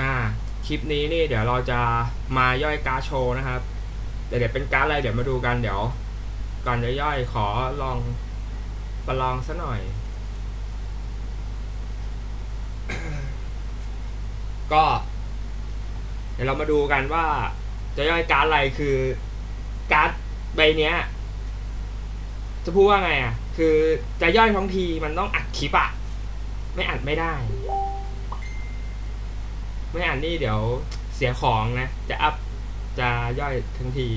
อ่า คลิปนี้นี่เดี๋ยวเราจะมาย่อยการ์ดโชว์นะครับแต่เดี๋ยวเป็นการ์ดอะไรเดี๋ยวมาดูกันเดี๋ยวก่อนจะย่อยขอลองประลองซะหน่อย ก็ เดี๋ยวเรามาดูกันว่า จะย่อยการ์ดอะไรคือการ์ดใบเนี้ย จะพูดว่าไงอะ คือจะย่อยท้องทีมันต้องอัดคลิปอะไม่อัดไม่ได้ ไม่อัดนี่เดี๋ยวเสียของนะ จะอัพจะย่อยทั้งที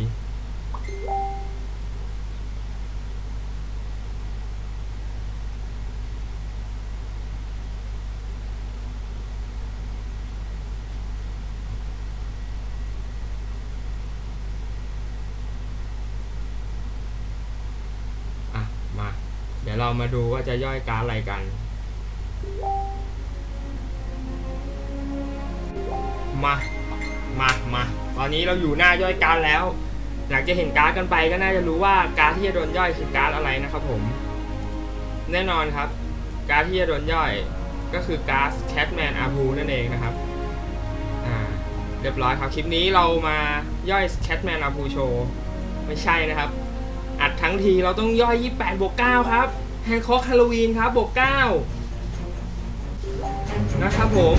อะมาเดี๋ยวเรามาดูว่าจะย่อยการอะไรกัน มามามาตอนนี้เราอยู่หน้าย่อยการแล้วอยากจะเห็นการ์ดกันไปก็น่าจะรู้ว่าการที่จะโดนย่อยคือการ์ดอะไรนะครับผม แน่นอนครับ การที่จะโดนย่อยก็คือการ์ด Catman a p u นั่นเองนะครับอ่าเรียบร้อยครับคลิปนี้เรามาย่อย Catman a p u Show ไม่ใช่นะครับ อัดทั้งทีเราต้องย่อย 28บวก9ครับแฮนด์คอกฮาโลวีนครับบวก9นะครับผม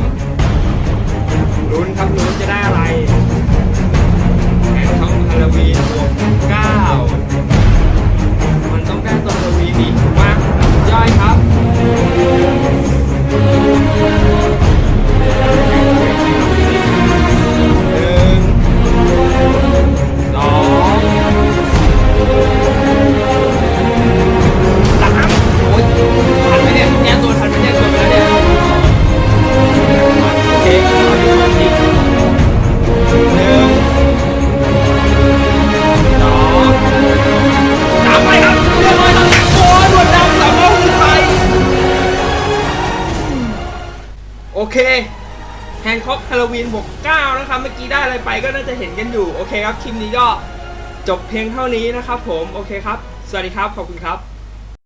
เคแฮนด์คอกฮาโลวีนบวก9นะครับ เมื่อกี้ได้อะไรไปก็น่าจะเห็นกันอยู่ โอเคครับ คลิปนี้ก็จบเพียงเท่านี้นะครับผม โอเคครับ สวัสดีครับ ขอบคุณครับ